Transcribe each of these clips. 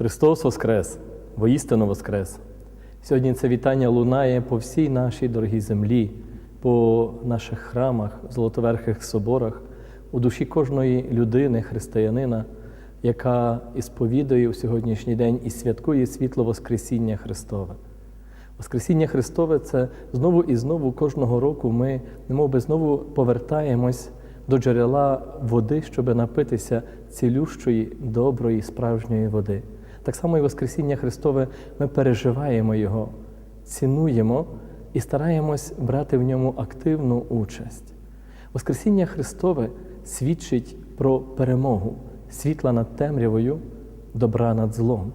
Христос Воскрес, воістину Воскрес. Сьогодні це вітання лунає по всій нашій дорогій землі, по наших храмах, золотоверхих соборах, у душі кожної людини, християнина, яка ісповідує у сьогоднішній день і святкує світло Воскресіння Христове. Воскресіння Христове це знову і знову кожного року ми, немов би знову повертаємось до джерела води, щоб напитися цілющої, доброї, справжньої води. Так само і Воскресіння Христове ми переживаємо Його, цінуємо і стараємось брати в ньому активну участь. Воскресіння Христове свідчить про перемогу світла над темрявою, добра над злом.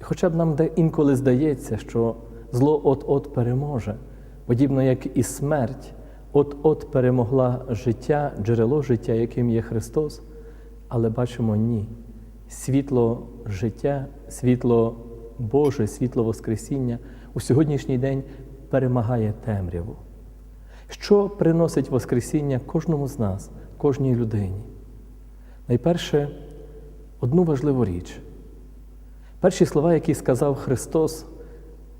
І хоча б нам де інколи здається, що зло от-от переможе, подібно як і смерть, от-от перемогла життя, джерело життя, яким є Христос, але бачимо ні. Світло життя, світло Боже, світло Воскресіння у сьогоднішній день перемагає темряву. Що приносить Воскресіння кожному з нас, кожній людині? Найперше, одну важливу річ. Перші слова, які сказав Христос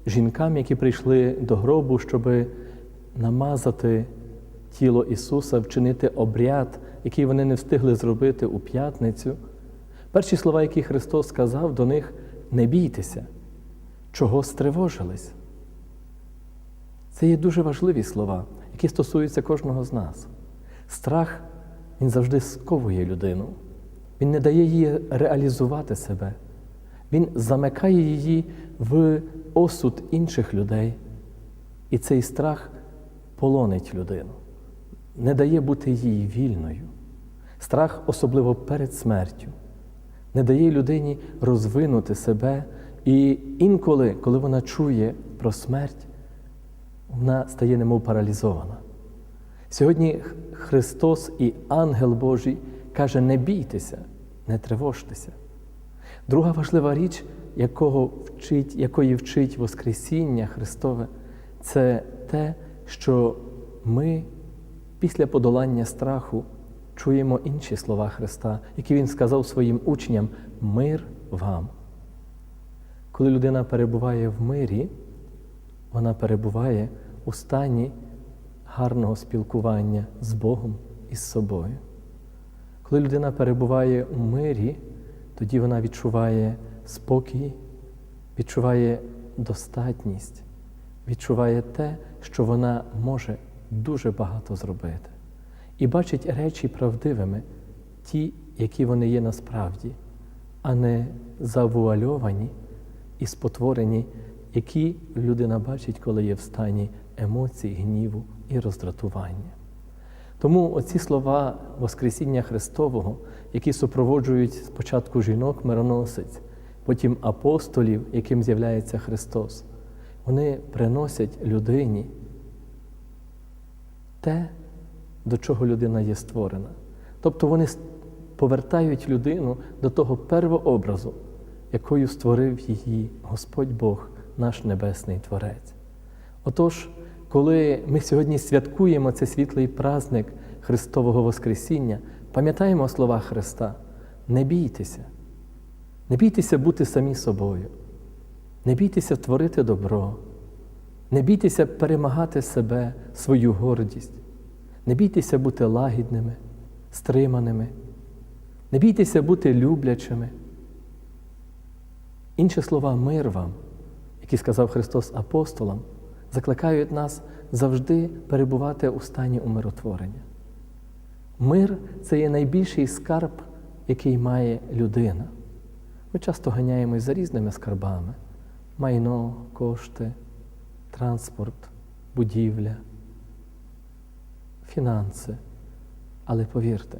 жінкам, які прийшли до гробу, щоб намазати тіло Ісуса, вчинити обряд, який вони не встигли зробити у п'ятницю. Перші слова, які Христос сказав до них, не бійтеся, чого стривожились. Це є дуже важливі слова, які стосуються кожного з нас. Страх, він завжди сковує людину, він не дає їй реалізувати себе, він замикає її в осуд інших людей. І цей страх полонить людину, не дає бути їй вільною. Страх, особливо перед смертю, не дає людині розвинути себе. І інколи, коли вона чує про смерть, вона стає немов паралізована. Сьогодні Христос і ангел Божий каже: не бійтеся, не тривожтеся. Друга важлива річ, якого вчить, якої вчить Воскресіння Христове, це те, що ми після подолання страху чуємо інші слова Христа, які Він сказав своїм учням мир вам. Коли людина перебуває в мирі, вона перебуває у стані гарного спілкування з Богом і з собою. Коли людина перебуває у мирі, тоді вона відчуває спокій, відчуває достатність, відчуває те, що вона може дуже багато зробити. І бачить речі правдивими, ті, які вони є насправді, а не завуальовані і спотворені, які людина бачить, коли є в стані емоцій, гніву і роздратування. Тому оці слова Воскресіння Христового, які супроводжують спочатку жінок мироносець, потім апостолів, яким з'являється Христос, вони приносять людині те, до чого людина є створена. Тобто вони повертають людину до того первообразу, якою створив її Господь Бог, наш Небесний Творець. Отож, коли ми сьогодні святкуємо цей світлий праздник Христового Воскресіння, пам'ятаємо слова Христа: не бійтеся, не бійтеся бути самі собою, не бійтеся творити добро, не бійтеся перемагати себе, свою гордість, не бійтеся бути лагідними, стриманими, не бійтеся бути люблячими. Інші слова мир вам, які сказав Христос апостолам, закликають нас завжди перебувати у стані умиротворення. Мир це є найбільший скарб, який має людина. Ми часто ганяємось за різними скарбами: майно, кошти, транспорт, будівля, фінанси. Але повірте,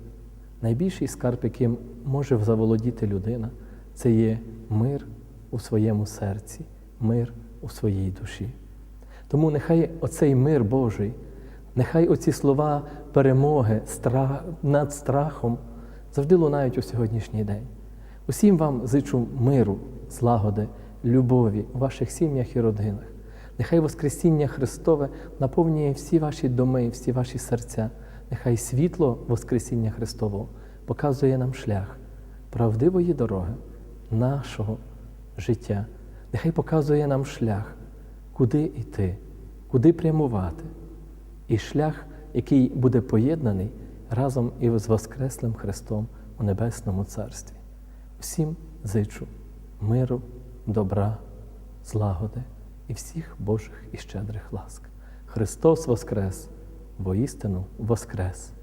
найбільший скарб, яким може заволодіти людина, це є мир у своєму серці, мир у своїй душі. Тому нехай оцей мир Божий, нехай оці слова перемоги страх, над страхом завжди лунають у сьогоднішній день. Усім вам зичу миру, злагоди, любові у ваших сім'ях і родинах. Нехай Воскресіння Христове наповнює всі ваші доми, всі ваші серця. Нехай світло Воскресіння Христового показує нам шлях правдивої дороги нашого життя. Нехай показує нам шлях, куди йти, куди прямувати. І шлях, який буде поєднаний разом із Воскреслим Христом у Небесному Царстві. Всім зичу миру, добра, злагоди і всіх Божих і щедрих ласк. Христос Воскрес, воістину Воскрес!